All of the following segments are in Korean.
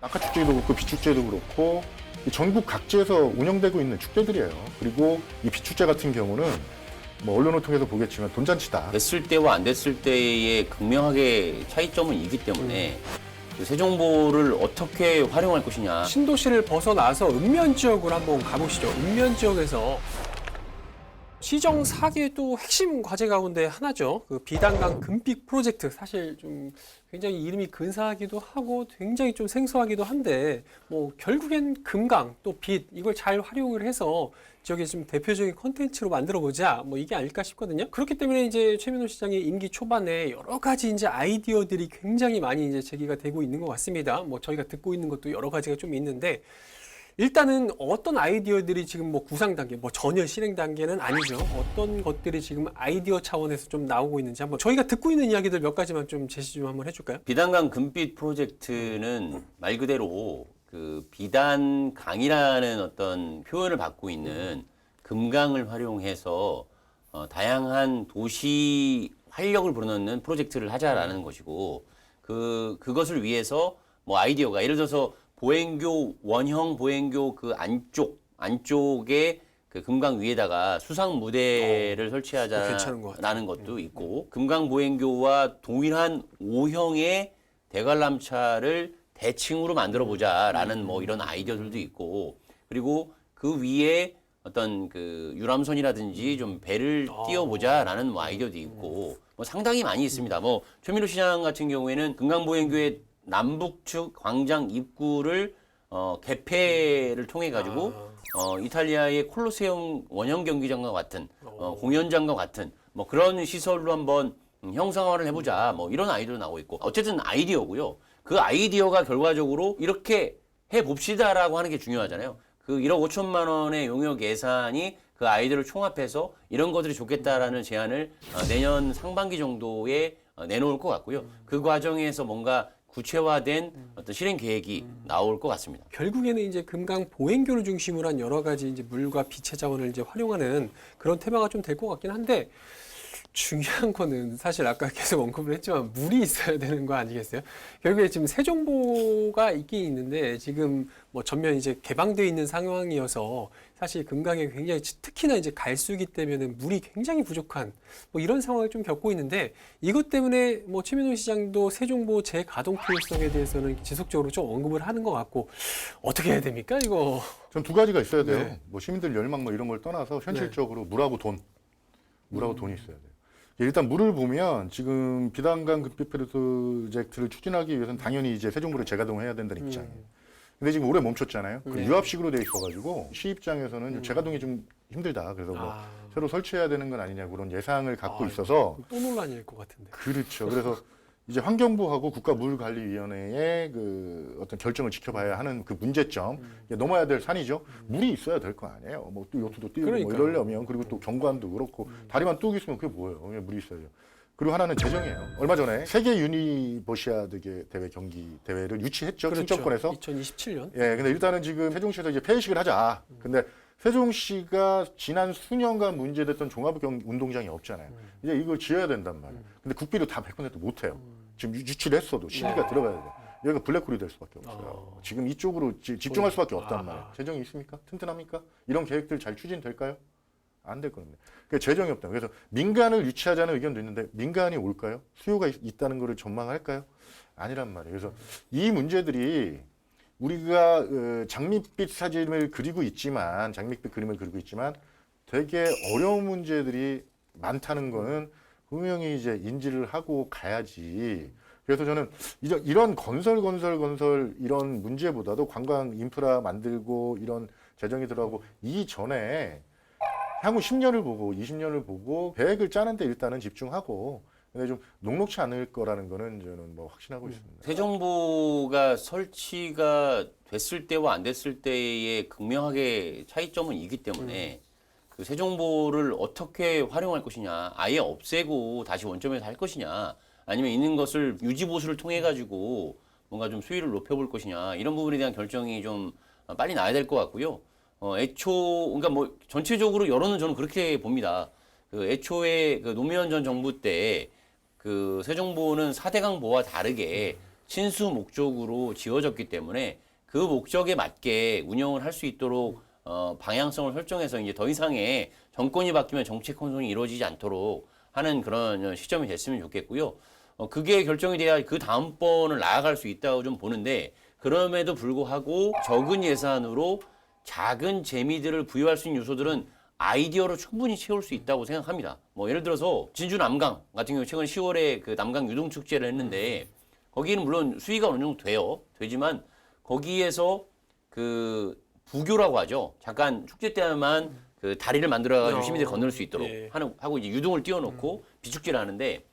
낙하 축제도 그렇고 비축제도 그렇고 이 전국 각지에서 운영되고 있는 축제들이에요. 그리고 이 비축제 같은 경우는 뭐 언론을 통해서 보겠지만 돈잔치다. 됐을 때와 안 됐을 때의 극명하게 차이점은 있기 때문에 그 세종보를 어떻게 활용할 것이냐. 신도시를 벗어나서 읍면 지역으로 한번 가보시죠. 읍면 지역에서 시정 4기도 핵심 과제 가운데 하나죠. 그 비단강 금빛 프로젝트 사실 좀 굉장히 이름이 근사하기도 하고 굉장히 좀 생소하기도 한데 뭐 결국엔 금강 또 빛 이걸 잘 활용을 해서 지역에 좀 대표적인 컨텐츠로 만들어 보자 뭐 이게 아닐까 싶거든요. 그렇기 때문에 이제 최민호 시장의 임기 초반에 여러 가지 이제 아이디어들이 굉장히 많이 이제 제기가 되고 있는 것 같습니다. 뭐 저희가 듣고 있는 것도 여러 가지가 좀 있는데 일단은 어떤 아이디어들이 지금 뭐 구상 단계, 뭐 전혀 실행 단계는 아니죠. 어떤 것들이 지금 아이디어 차원에서 좀 나오고 있는지 한번 저희가 듣고 있는 이야기들 몇 가지만 좀 제시 좀 한번 해줄까요? 비단강 금빛 프로젝트는 말 그대로 그 비단 강이라는 어떤 표현을 받고 있는 금강을 활용해서 어, 다양한 도시 활력을 불어넣는 프로젝트를 하자라는 것이고 그 그것을 위해서 뭐 아이디어가 예를 들어서 보행교 원형 보행교 그 안쪽 안쪽에 그 금강 위에다가 수상 무대를 어, 설치하자라는 것도 있고 금강 보행교와 동일한 O형의 대관람차를 대칭으로 만들어 보자라는 뭐 이런 아이디어들도 있고 그리고 그 위에 어떤 그 유람선이라든지 좀 배를 아. 띄워보자라는 뭐 아이디어도 있고 뭐 상당히 많이 있습니다. 뭐 최민호 시장 같은 경우에는 금강보행교의 남북측 광장 입구를 어, 개폐를 통해 가지고 아. 어, 이탈리아의 콜로세움 원형 경기장과 같은 어, 공연장과 같은 뭐 그런 시설로 한번 음, 형상화를 해보자 뭐 이런 아이디어 나오고 있고 어쨌든 아이디어고요. 그 아이디어가 결과적으로 이렇게 해봅시다라고 하는 게 중요하잖아요. 그 1억 5천만 원의 용역 예산이 그 아이디어를 총합해서 이런 것들이 좋겠다라는 제안을 어, 내년 상반기 정도에 어, 내놓을 것 같고요. 그 과정에서 뭔가 구체화된 어떤 실행 계획이 나올 것 같습니다. 결국에는 이제 금강 보행교를 중심으로 한 여러 가지 이제 물과 빛의 자원을 이제 활용하는 그런 테마가 좀 될 것 같긴 한데 중요한 거는 사실 아까 계속 언급을 했지만 물이 있어야 되는 거 아니겠어요? 결국에 지금 세종보가 있긴 있는데 지금 뭐 전면 이제 개방되어 있는 상황이어서 사실 금강에 굉장히 특히나 이제 갈수기 때문에 물이 굉장히 부족한 뭐 이런 상황을 좀 겪고 있는데 이것 때문에 뭐 최민호 시장도 세종보 재가동 필요성에 대해서는 지속적으로 좀 언급을 하는 것 같고 어떻게 해야 됩니까 이거? 전 두 가지가 있어야 돼요. 네. 뭐 시민들 열망 뭐 이런 걸 떠나서 현실적으로 물하고 돈, 물하고 돈이 있어야 돼요. 일단 물을 보면 지금 비단강 급비 프로젝트를 추진하기 위해서는 당연히 이제 세종물을 재가동해야 된다는 입장이에요. 근데 지금 올해 멈췄잖아요. 그 네. 유압식으로 돼 있어가지고 시 입장에서는 좀 재가동이 좀 힘들다. 그래서 뭐 아. 새로 설치해야 되는 건 아니냐 그런 예상을 갖고 아, 있어서 또 논란일 것 같은데. 그렇죠. 그래서 이제 환경부하고 국가물관리위원회의 그 어떤 결정을 지켜봐야 하는 그 문제점 음. 넘어야 될 산이죠. 물이 있어야 될 거 아니에요. 뭐 또 요트도 띄우고 뭐 그러니까요. 음. 이러려면 그리고 또 경관도 그렇고 다리만 뚝 있으면 그게 뭐예요? 그냥 물이 있어야죠. 그리고 하나는 재정이에요. 얼마 전에 세계 유니버시아드 대회 경기 대회를 유치했죠. 충청권에서. 2027년. 예, 근데 일단은 지금 세종시에서 이제 폐회식을 하자. 근데 세종시가 지난 수년간 문제됐던 종합 경 운동장이 없잖아요. 이제 이걸 지어야 된단 말이에요. 근데 국비로 다100% 못 해요. 지금 유- 유치를 했어도 시비가 들어가야 돼. 여기가 블랙홀이 될 수밖에 없어요. 어. 지금 이쪽으로 지- 집중할 수밖에 없단 아. 말이에요. 재정이 있습니까? 튼튼합니까? 이런 계획들 잘 추진될까요? 안 될 겁니다. 그 재정이 없다. 그래서 민간을 유치하자는 의견도 있는데 민간이 올까요? 수요가 있, 있다는 것을 전망할까요? 아니란 말이에요. 그래서 이 문제들이 우리가 어, 장밋빛 사진을 그리고 있지만 장밋빛 그림을 그리고 있지만 되게 어려운 문제들이 많다는 거는 분명히 이제 인지를 하고 가야지. 그래서 저는 이제 이런 건설 건설 건설 이런 문제보다도 관광 인프라 만들고 이런 재정이 들어가고 이 전에 향후 10년을 보고 20년을 보고 계획을 짜는데 일단은 집중하고 근데 좀 녹록치 않을 거라는 거는 저는 뭐 확신하고 있습니다. 세정보가 설치가 됐을 때와 안 됐을 때의 극명하게 차이점은 있기 때문에 그 세정보를 어떻게 활용할 것이냐, 아예 없애고 다시 원점에서 할 것이냐, 아니면 있는 것을 유지 보수를 통해 가지고 뭔가 좀 수위를 높여볼 것이냐 이런 부분에 대한 결정이 좀 빨리 나야 될 것 같고요. 어, 애초 그러니까 뭐 전체적으로 여론은 저는 그렇게 봅니다. 그 애초에 그 노무현 전 정부 때 그 세종보는 사대강 보와 다르게 친수 목적으로 지어졌기 때문에 그 목적에 맞게 운영을 할 수 있도록 어, 방향성을 설정해서 이제 더 이상의 정권이 바뀌면 정책 혼선이 이루어지지 않도록 하는 그런 시점이 됐으면 좋겠고요. 어, 그게 결정이 돼야 그 다음번을 나아갈 수 있다고 좀 보는데 그럼에도 불구하고 적은 예산으로 작은 재미들을 부여할 수 있는 요소들은 아이디어로 충분히 채울 수 있다고 생각합니다. 뭐 예를 들어서 진주 남강 같은 경우 최근 10월에 그 남강 유동 축제를 했는데 거기는 물론 수위가 어느 정도 돼요. 되지만 거기에서 그 부교라고 하죠. 잠깐 축제 때만 그 다리를 만들어 가지고 어, 시민들이 건널 수 있도록 예. 하는 하고 이제 유동을 띄워놓고 비축제를 하는데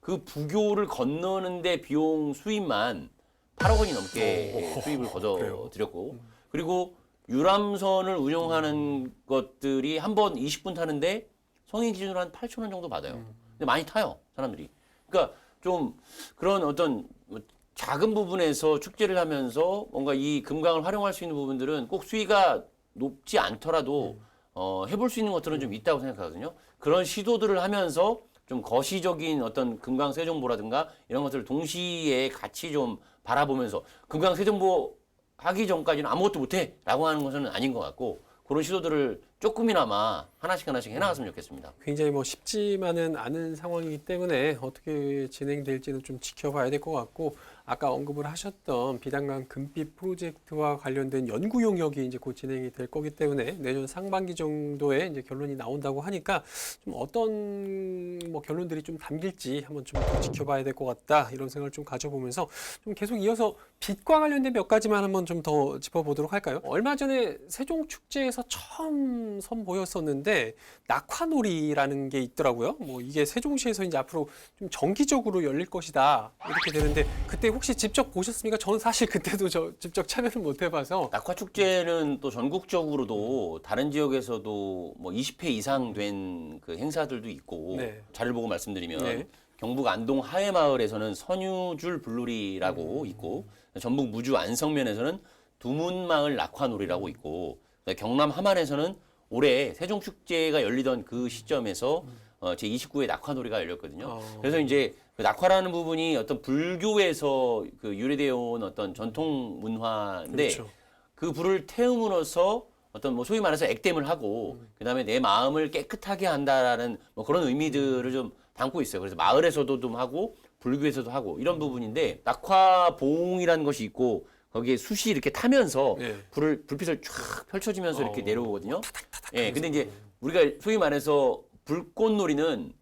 그 부교를 건너는데 비용 수입만 8억 원이 넘게 오, 수입을 그래요? 거둬 들였고 그리고 유람선을 운영하는 것들이 한 번 20분 타는데 성인 기준으로 한 8천 원 정도 받아요. 근데 많이 타요 사람들이. 그러니까 좀 그런 어떤 뭐 작은 부분에서 축제를 하면서 뭔가 이 금강을 활용할 수 있는 부분들은 꼭 수위가 높지 않더라도 어, 해볼 수 있는 것들은 좀 있다고 생각하거든요. 그런 시도들을 하면서 좀 거시적인 어떤 금강 세종보라든가 이런 것들을 동시에 같이 좀 바라보면서 금강 세종보 하기 전까지는 아무것도 못해 라고 하는 것은 아닌 것 같고 그런 시도들을 조금이나마 하나씩 하나씩 해나갔으면 좋겠습니다. 굉장히 뭐 쉽지만은 않은 상황이기 때문에 어떻게 진행될지는 좀 지켜봐야 될 것 같고 아까 언급을 하셨던 비단강 금빛 프로젝트와 관련된 연구 용역이 이제 곧 진행이 될 거기 때문에 내년 상반기 정도에 이제 결론이 나온다고 하니까 좀 어떤 뭐 결론들이 좀 담길지 한번 좀 더 지켜봐야 될 것 같다 이런 생각을 좀 가져보면서 좀 계속 이어서 빛과 관련된 몇 가지만 한번 좀 더 짚어보도록 할까요? 얼마 전에 세종 축제에서 처음 선보였었는데 낙화놀이라는 게 있더라고요. 뭐 이게 세종시에서 이제 앞으로 좀 정기적으로 열릴 것이다 이렇게 되는데 그때 혹시 직접 보셨습니까? 저는 사실 그때도 저 직접 참여를 못 해봐서 낙화 축제는 또 전국적으로도 다른 지역에서도 뭐 20회 이상 된 그 행사들도 있고 네. 자료를 보고 말씀드리면 네. 경북 안동 하회마을에서는 선유줄 불놀이라고 음. 있고 전북 무주 안성면에서는 두문마을 낙화놀이라고 있고 경남 함안에서는 올해 세종 축제가 열리던 그 시점에서 어, 제 29회 낙화놀이가 열렸거든요. 어. 그래서 이제 그 낙화라는 부분이 어떤 불교에서 그 유래되어 온 어떤 전통 문화인데 그렇죠. 그 불을 태움으로써 어떤 뭐 소위 말해서 액땜을 하고 그다음에 내 마음을 깨끗하게 한다라는 뭐 그런 의미들을 좀 담고 있어요. 그래서 마을에서도 좀 하고 불교에서도 하고 이런 부분인데 낙화봉이라는 것이 있고 거기에 숯이 이렇게 타면서 네. 불을 불빛을 쫙 펼쳐지면서 이렇게 어. 내려오거든요. 예, 근데 이제 우리가 소위 말해서 불꽃놀이는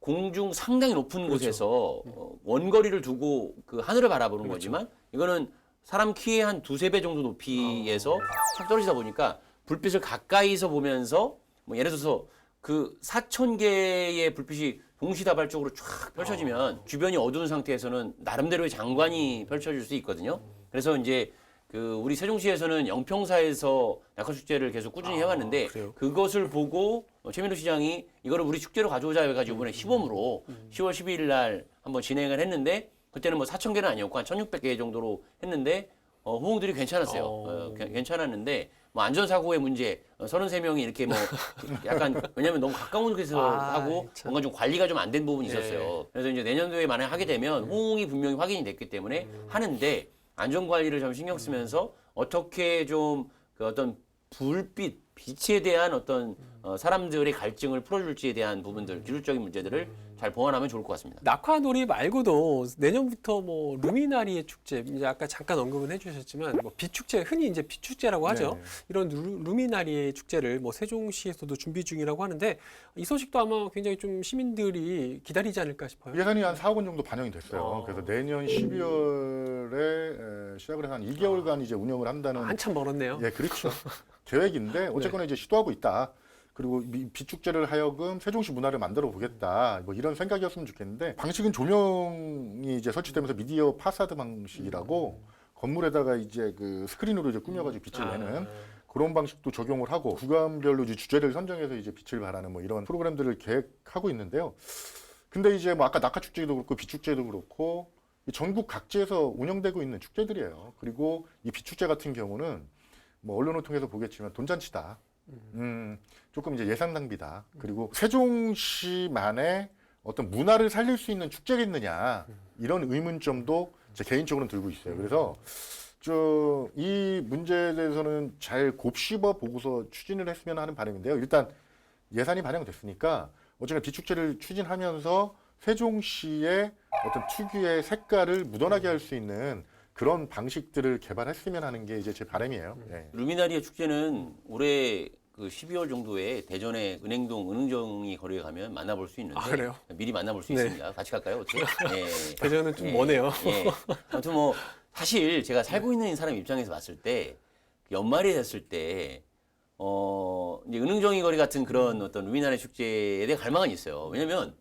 공중 상당히 높은 그렇죠. 곳에서 어, 원거리를 두고 그 하늘을 바라보는 그렇죠. 거지만 이거는 사람 키의 한 두세 배 정도 높이에서 어. 탁 떨어지다 보니까 불빛을 가까이서 보면서 뭐 예를 들어서 그 사천 개의 불빛이 동시다발적으로 쫙 펼쳐지면 주변이 어두운 상태에서는 나름대로의 장관이 펼쳐질 수 있거든요. 그래서 이제 그 우리 세종시에서는 영평사에서 낙화축제를 계속 꾸준히 아, 해왔는데 그래요? 그것을 보고 어, 최민호 시장이 이거를 우리 축제로 가져오자 해가지고 이번에 시범으로 10월 12일 날 한번 진행을 했는데 그때는 뭐 4천 개는 아니었고 한 1,600개 정도로 했는데 어, 호응들이 괜찮았어요. 어. 어, 괜- 괜찮았는데 뭐 안전사고의 문제 어, 33명이 이렇게 뭐 약간 왜냐면 너무 가까운 곳에서 아, 하고 참. 뭔가 좀 관리가 좀 안 된 부분이 있었어요. 예. 그래서 이제 내년도에 만약 하게 되면 호응이 분명히 확인이 됐기 때문에 음. 하는데 안전 관리를 좀 신경 쓰면서 어떻게 좀 그 어떤 불빛 빛에 대한 어떤 어, 사람들의 갈증을 풀어줄지에 대한 부분들 기술적인 문제들을 잘 보완하면 좋을 것 같습니다. 낙화놀이 말고도 내년부터 뭐 루미나리의 축제 이제 아까 잠깐 언급은 해주셨지만 뭐 비축제 흔히 이제 비축제라고 하죠. 네. 이런 루, 루미나리의 축제를 뭐 세종시에서도 준비 중이라고 하는데 이 소식도 아마 굉장히 좀 시민들이 기다리지 않을까 싶어요. 예산이 한 4억 원 정도 반영이 됐어요. 어. 그래서 내년 12월에 시작을 해서 한 2개월간 이제 운영을 한다는 한참 멀었네요. 예, 그렇죠. 계획인데 어쨌거나 이제 시도하고 있다. 그리고 미- 비축제를 하여금 세종시 문화를 만들어 보겠다. 뭐 이런 생각이었으면 좋겠는데 방식은 조명이 이제 설치되면서 미디어 파사드 방식이라고 건물에다가 이제 그 스크린으로 이제 꾸며가지고 빛을 아. 내는 그런 방식도 적용을 하고 구간별로 이제 주제를 선정해서 이제 빛을 발하는 뭐 이런 프로그램들을 계획하고 있는데요. 근데 이제 뭐 아까 낙하 축제도 그렇고 비축제도 그렇고 이 전국 각지에서 운영되고 있는 축제들이에요. 그리고 이 비축제 같은 경우는 뭐 언론을 통해서 보겠지만 돈잔치다. 음, 조금 이제 예산 낭비다. 그리고 세종시만의 어떤 문화를 살릴 수 있는 축제겠느냐 이런 의문점도 제 개인적으로는 들고 있어요. 그래서 좀이 문제에 대해서는 잘 곱씹어 보고서 추진을 했으면 하는 바람인데요. 일단 예산이 반영됐으니까 어쨌든 비축제를 추진하면서 세종시의 어떤 특유의 색깔을 묻어나게 할 수 있는 그런 방식들을 개발했으면 하는 게 이제 제 바람이에요. 예. 루미나리아 축제는 올해 그 12월 정도에 대전의 은행동 은흥정리 거리에 가면 만나볼 수 있는데 아, 그래요? 미리 만나볼 수 네. 있습니다. 같이 갈까요? 어떻게? 예. 대전은 좀 예, 머네요. 예. 아무튼 뭐 사실 제가 살고 있는 사람 입장에서 봤을 때 연말이 됐을 때 어, 이제 은흥정리 거리 같은 그런 어떤 루미나리아 축제에 대해 갈망은 있어요. 왜냐면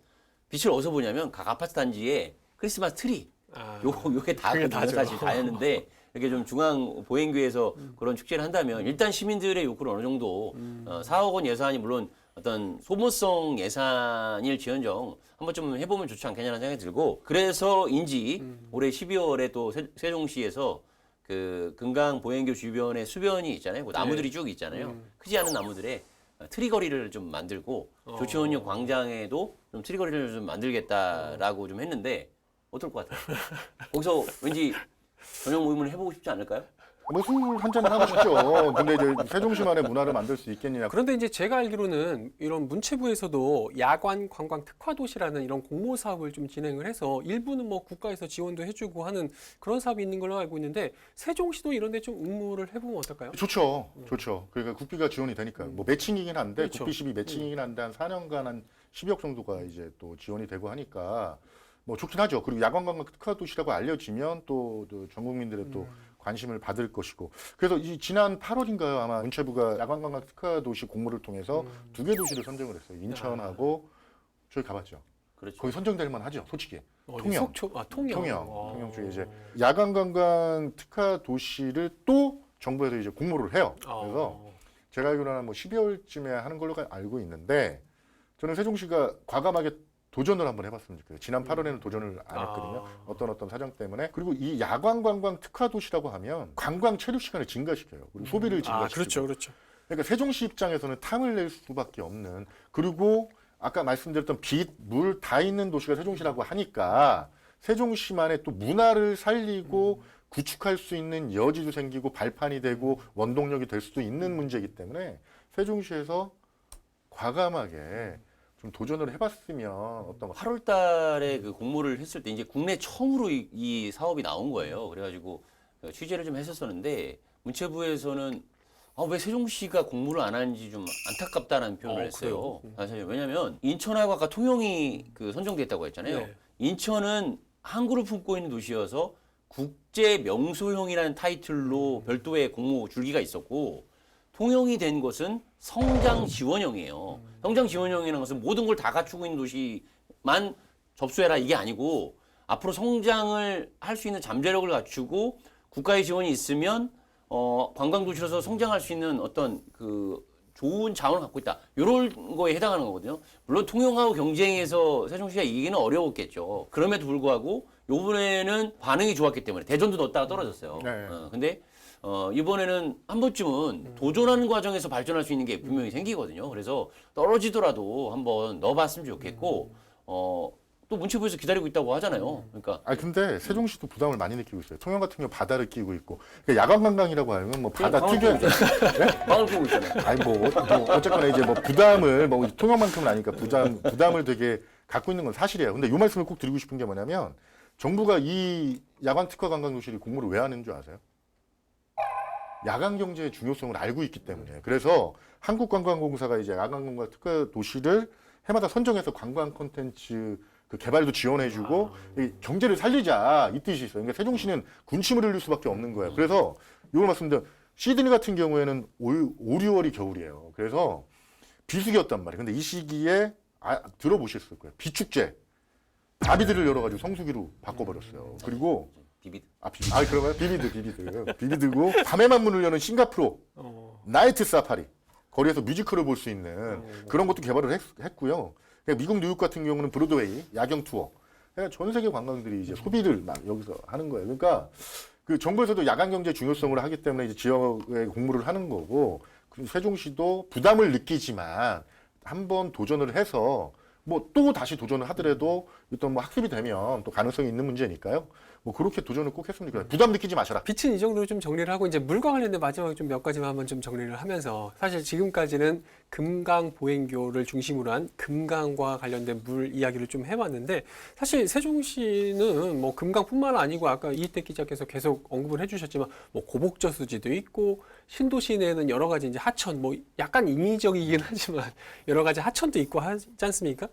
빛을 어디서 보냐면 각 아파트 단지에 크리스마스 트리 아, 요 요게 다거든요 다죠. 사실 다였는데 이렇게 좀 중앙 보행교에서 그런 축제를 한다면 일단 시민들의 욕구를 어느 정도 어, 4억 원 예산이 물론 어떤 소모성 예산일 지연정 한번 좀 해보면 좋지 않겠냐는 생각이 들고 그래서인지 올해 12월에 또 세, 세종시에서 그 금강 보행교 주변에 수변이 있잖아요. 그 나무들이 쭉 있잖아요. 크지 않은 나무들에 어, 트리거리를 좀 만들고 조치원역 광장에도 좀 트리거리를 좀 만들겠다라고 좀 했는데 어떨 것 같아요? 거기서 왠지 저녁 모임을 해보고 싶지 않을까요? 뭐술 한잔 하고 싶죠. 근데 이제 세종시만의 문화를 만들 수 있겠느냐. 그런데 이제 제가 알기로는 이런 문체부에서도 야관 관광 특화 도시라는 이런 공모 사업을 좀 진행을 해서 일부는 뭐 국가에서 지원도 해주고 하는 그런 사업이 있는 걸로 알고 있는데 세종시도 이런데 좀 응모를 해보면 어떨까요? 좋죠. 좋죠. 그러니까 국비가 지원이 되니까 뭐 매칭이긴 한데 그렇죠. 국비 10이 매칭이긴 한데 한 4년간 한 10억 정도가 이제 또 지원이 되고 하니까 뭐 좋긴 하죠. 그리고 야광 관광 특화 도시라고 알려지면 또, 또 전국민들의 또 관심을 받을 것이고 그래서 이 지난 8월인가요 아마 문체부가 야광 관광 특화 도시 공모를 통해서 두개 도시를 선정을 했어요. 인천하고 저희 가봤죠. 그렇죠. 거기 선정될 만하죠. 솔직히. 어디 통영. 속초, 아 통영. 통영, 아. 통영 쪽에 이제 야간 관광 특화 도시를 또 정부에서 이제 공모를 해요. 그래서 아. 제가 알기로는 뭐 12월쯤에 하는 걸로 알고 있는데 저는 세종시가 과감하게 도전을 한번 해봤으면 좋겠어요. 지난 8월에는 도전을 안 했거든요. 아. 어떤 어떤 사정 때문에 그리고 이 야광 관광 특화 도시라고 하면 관광 체류 시간을 증가시켜요. 그리고 소비를 아 증가시키고. 그렇죠, 그렇죠. 그러니까 세종시 입장에서는 탐을 낼 수밖에 없는 그리고 아까 말씀드렸던 빛, 물 다 있는 도시가 세종시라고 하니까 세종시만의 또 문화를 살리고 구축할 수 있는 여지도 생기고 발판이 되고 원동력이 될 수도 있는 문제이기 때문에 세종시에서 과감하게 좀 도전을 해봤으면 어떤 8월 달에 그 공모를 했을 때 이제 국내 처음으로 이, 이 사업이 나온 거예요. 그래가지고 어, 취재를 좀 했었었는데 문체부에서는 아, 왜 세종시가 공모를 안 하는지 좀 안타깝다는 표현을 어, 했어요. 사실 왜냐면 인천하고 아까 통영이 그 선정됐다고 했잖아요. 네. 인천은 항구를 품고 있는 도시여서 국제 명소형이라는 타이틀로 별도의 공모 줄기가 있었고 통영이 된 것은 성장 지원형이에요. 성장 지원형이라는 것은 모든 걸 다 갖추고 있는 도시만 접수해라 이게 아니고 앞으로 성장을 할 수 있는 잠재력을 갖추고 국가의 지원이 있으면 어, 관광 도시로서 성장할 수 있는 어떤 그 좋은 자원을 갖고 있다. 이런 거에 해당하는 거거든요. 물론 통영하고 경쟁해서 세종시가 이기는 어려웠겠죠. 그럼에도 불구하고 요번에는 반응이 좋았기 때문에 대전도 넣었다가 떨어졌어요. 네. 어, 근데 어, 이번에는 한 번쯤은 도전하는 과정에서 발전할 수 있는 게 분명히 생기거든요. 그래서 떨어지더라도 한번 넣어봤으면 좋겠고, 어, 또 문체부에서 기다리고 있다고 하잖아요. 그러니까 아 근데 세종시도 부담을 많이 느끼고 있어요. 통영 같은 경우 바다를 끼고 있고 그러니까 야간 관광이라고 하면 뭐 바다 방을 특유의 있잖아요. 방을 끼고 있잖아요. 아니 뭐, 어- 뭐 어쨌거나 이제 뭐 부담을 뭐 통영만큼은 아니까 부담 부담을 되게 갖고 있는 건 사실이에요. 근데 이 말씀을 꼭 드리고 싶은 게 뭐냐면 정부가 이 야간 특화 관광 도시를 공모를 왜 하는 줄 아세요? 야간 경제의 중요성을 알고 있기 때문에. 그래서 한국관광공사가 이제 야간 관광 특화 도시를 해마다 선정해서 관광 콘텐츠 그 개발도 지원해주고 이 경제를 살리자 이 뜻이 있어요. 그러니까 세종시는 군침을 흘릴 수밖에 없는 거예요. 그래서 이걸 말씀드려 시드니 같은 경우에는 올 5, 6월이 겨울이에요. 그래서 비수기였단 말이에요. 근데 이 시기에 아, 들어보셨을 거예요. 비축제. 다비드를 열어가지고 성수기로 바꿔버렸어요. 그리고 비비. 아, 비비, 아 그러면 비비드, 비비드, 비비드고 밤에만 문을 여는 싱가프로 어, 나이트 사파리 거리에서 뮤지컬을 볼 수 있는 그런 것도 개발을 했, 고요 미국 뉴욕 같은 경우는 브로드웨이 야경 투어. 그러니까 전 세계 관광들이 이제 소비를 막 여기서 하는 거예요. 그러니까 그 정부에서도 야간 경제 중요성을 하기 때문에 이제 지역에 공부를 하는 거고 세종시도 부담을 느끼지만 한번 도전을 해서 뭐 또 다시 도전을 하더라도 일단 뭐 학습이 되면 또 가능성이 있는 문제니까요. 뭐 그렇게 도전을 꼭 좋겠어요. 부담 느끼지 마셔라. 빛은 이 정도로 좀 정리를 하고 이제 물과 관련된 마지막에 좀 몇 가지만 한번 좀 정리를 하면서 사실 지금까지는 금강 보행교를 중심으로 한 금강과 관련된 물 이야기를 좀 해왔는데 사실 세종시는 뭐 금강뿐만 아니고 아까 이태 기자께서 계속 언급을 해주셨지만 뭐 고복저 수지도 있고 신도시 내에는 여러 가지 이제 하천 뭐 약간 인위적이긴 하지만 여러 가지 하천도 있고 하지 않습니까?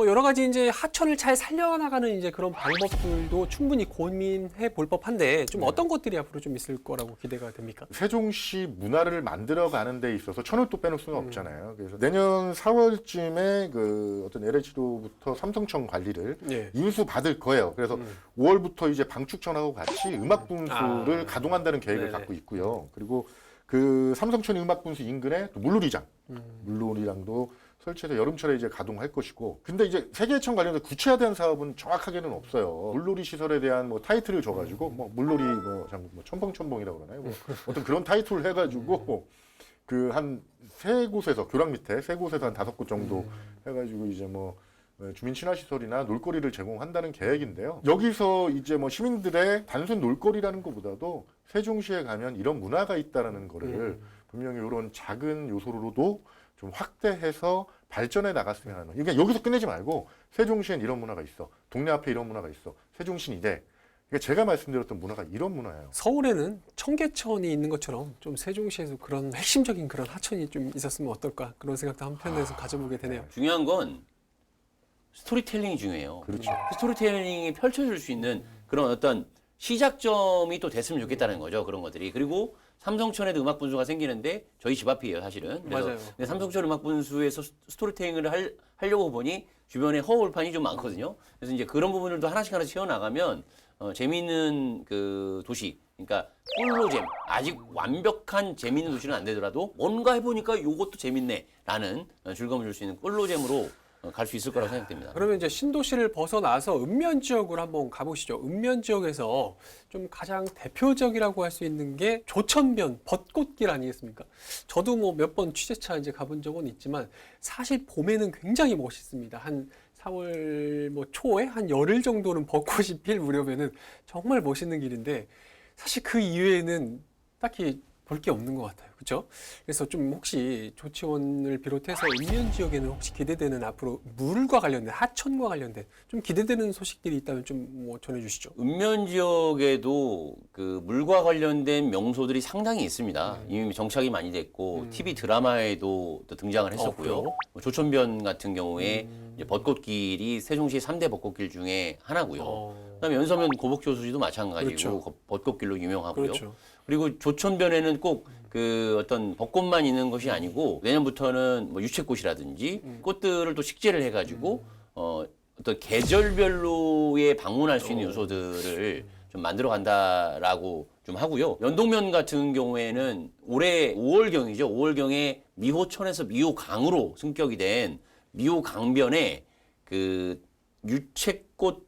뭐 여러 가지 이제 하천을 잘 살려나가는 이제 그런 방법들도 충분히 고민해 볼 법한데 좀 어떤 것들이 앞으로 좀 있을 거라고 기대가 됩니까? 세종시 문화를 만들어 가는 데 있어서 천을 또 빼놓을 음. 수는 없잖아요. 그래서 내년 4월쯤에 그 어떤 LH로부터 삼성청 관리를 예. 인수 받을 거예요. 그래서 음. 5월부터 이제 방축전하고 같이 음악 분수를 아. 가동한다는 계획을 네네. 갖고 있고요. 그리고 그 삼성천 음악 분수 인근에 또 물놀이장, 음. 물놀이장도 설치해서 여름철에 이제 가동할 것이고. 근데 이제 세계청 관련해서 구체화된 사업은 정확하게는 없어요. 물놀이 시설에 대한 뭐 타이틀을 줘가지고 뭐 물놀이 뭐, 참, 뭐 첨벙첨벙이라고 그러나요? 뭐 어떤 그런 타이틀을 해가지고 그 한 세 곳에서 교랑 밑에 세 곳에서 한 다섯 곳 정도 해가지고 이제 뭐 어, 주민 친화 시설이나 놀거리를 제공한다는 계획인데요. 여기서 이제 뭐 시민들의 단순 놀거리라는 것보다도 세종시에 가면 이런 문화가 있다라는 거를 음. 분명히 이런 작은 요소로도 좀 확대해서 발전해 나갔으면 하는. 그러니까 여기서 끝내지 말고 세종시엔 이런 문화가 있어. 동네 앞에 이런 문화가 있어. 세종시는 이래. 그러니까 제가 말씀드렸던 문화가 이런 문화예요. 서울에는 청계천이 있는 것처럼 좀 세종시에서 그런 핵심적인 그런 하천이 좀 있었으면 어떨까 그런 생각도 한편에서 가져보게 되네요. 중요한 건 스토리텔링이 중요해요. 그렇죠. 그 스토리텔링이 펼쳐질 수 있는 그런 어떤 시작점이 또 됐으면 좋겠다는 거죠. 그런 것들이. 그리고 삼성천에도 음악 분수가 생기는데 저희 집 앞이에요, 사실은. 그래서 맞아요. 근데 삼성천 음악 분수에서 스- 스토리텔링을 할, 하려고 보니 주변에 허울판이 좀 많거든요. 그래서 이제 그런 부분들도 하나씩 하나씩 채워 나가면 어, 재미있는 그 도시, 그러니까 꿀로잼 아직 완벽한 재미있는 도시는 안 되더라도 뭔가 해보니까 요것도 재밌네라는 어, 즐거움을 줄 수 있는 꿀로잼으로 어, 갈 수 있을 거라고 생각됩니다. 그러면 이제 신도시를 벗어나서 읍면 지역으로 한번 가보시죠. 읍면 지역에서 좀 가장 대표적이라고 할 수 있는 게 조천변 벚꽃길 아니겠습니까? 저도 뭐 몇 번 취재차 이제 가본 적은 있지만 사실 봄에는 굉장히 멋있습니다. 한 4월 뭐 초에 한 열흘 정도는 벚꽃이 필 무렵에는 정말 멋있는 길인데 사실 그 이외에는 딱히 볼 게 없는 것 같아요. 그렇죠? 그래서 좀 혹시 조치원을 비롯해서 읍면 지역에는 혹시 기대되는 앞으로 물과 관련된 하천과 관련된 좀 기대되는 소식들이 있다면 좀 뭐 전해주시죠. 읍면 지역에도 그 물과 관련된 명소들이 상당히 있습니다. 이미 정착이 많이 됐고 TV 드라마에도 또 등장을 했었고요. 어, 그래요? 뭐 조천변 같은 경우에 이제 벚꽃길이 세종시 3대 벚꽃길 중에 하나고요. 어, 그다음에 연서면 고복조수지도 마찬가지고 그렇죠. 거- 벚꽃길로 유명하고요. 그렇죠. 그리고 조천변에는 꼭 그 어떤 벚꽃만 있는 것이 아니고 내년부터는 뭐 유채꽃이라든지 음. 꽃들을 또 식재를 해가지고 어 어떤 계절별로의 방문할 수 있는 요소들을 좀 만들어 간다라고 좀 하고요. 연동면 같은 경우에는 올해 5월경이죠. 5월경에 미호천에서 미호강으로 승격이 된 미호강변에 그 유채꽃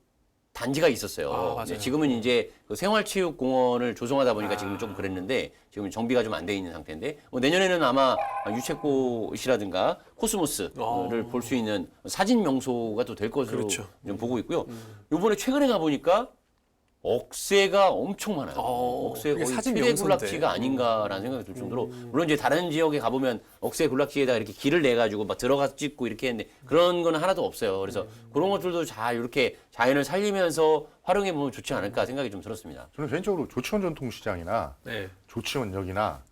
단지가 있었어요. 아, 지금은 이제 그 생활체육공원을 조성하다 보니까 아. 지금 좀 그랬는데 지금 정비가 좀 안 돼 있는 상태인데 뭐 내년에는 아마 유채꽃이라든가 코스모스를 어. 볼수 있는 사진 명소가 또 될 것으로 그렇죠. 좀 보고 있고요. 요번에 최근에 가 보니까 억새가 엄청 많아요. 어, 억새 거의 사진 최대 명소인데. 음. 군락지가 아닌가라는 생각이 들 정도로 물론 이제 다른 지역에 가보면 억새 군락지에다 이렇게 길을 내 가지고 막 들어가서 찍고 이렇게 했는데 그런 거는 하나도 없어요. 그래서 음. 그런 것들도 잘 이렇게 자연을 살리면서 활용해 보면 좋지 않을까 생각이 좀 들었습니다. 저는 개인적으로 조치원 전통시장이나 네. 조치원역이나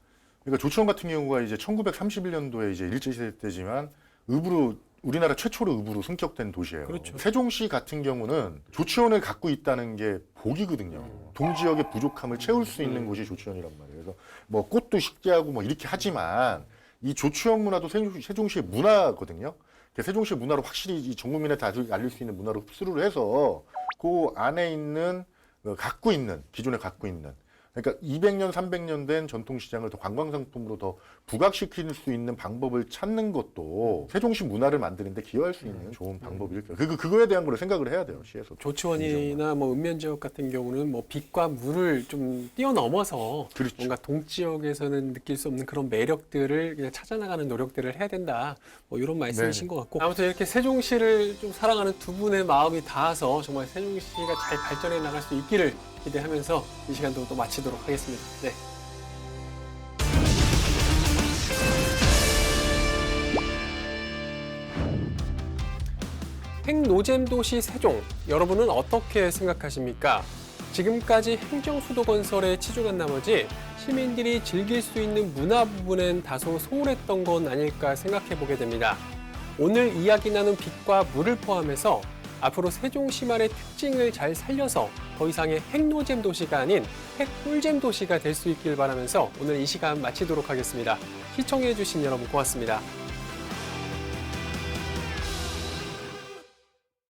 그러니까 조치원 같은 경우가 이제 1931년도에 이제 일제시대 때지만 읍으로 우리나라 최초로 읍으로 승격된 도시예요. 그렇죠. 세종시 같은 경우는 조치원을 갖고 있다는 게 복이거든요. 동지역의 부족함을 채울 수 있는 곳이 조치원이란 말이에요. 그래서 뭐 꽃도 식재하고 뭐 이렇게 하지만 이 조치원 문화도 세종시, 세종시의 문화거든요. 그 세종시의 문화로 확실히 이 전 국민에 다 알릴 수 있는 문화로 흡수를 해서 그 안에 있는 어, 갖고 있는 기존에 갖고 있는 그러니까 200년, 300년 된 전통시장을 더 관광상품으로 더 부각시킬 수 있는 방법을 찾는 것도 세종시 문화를 만드는데 기여할 수 있는 좋은 방법일 거예요. 그, 그거에 대한 걸 생각을 해야 돼요, 시에서. 조치원이나 뭐 읍면 지역 같은 경우는 뭐 빛과 물을 좀 뛰어넘어서 그렇죠. 뭔가 동지역에서는 느낄 수 없는 그런 매력들을 그냥 찾아나가는 노력들을 해야 된다. 뭐 이런 말씀이신 것 같고 아무튼 이렇게 세종시를 좀 사랑하는 두 분의 마음이 닿아서 정말 세종시가 잘 발전해 나갈 수 있기를 기대하면서 이 시간도 또 마치도록 하겠습니다. 네. 핵노잼 도시 세종 여러분은 어떻게 생각하십니까? 지금까지 행정수도 건설에 치중한 나머지 시민들이 즐길 수 있는 문화 부분엔 다소 소홀했던 건 아닐까 생각해 보게 됩니다. 오늘 이야기 나눈 빛과 물을 포함해서 앞으로 세종시만의 특징을 잘 살려서 더 이상의 핵노잼 도시가 아닌 핵꿀잼 도시가 될 수 있길 바라면서 오늘 이 시간 마치도록 하겠습니다. 시청해 주신 여러분 고맙습니다.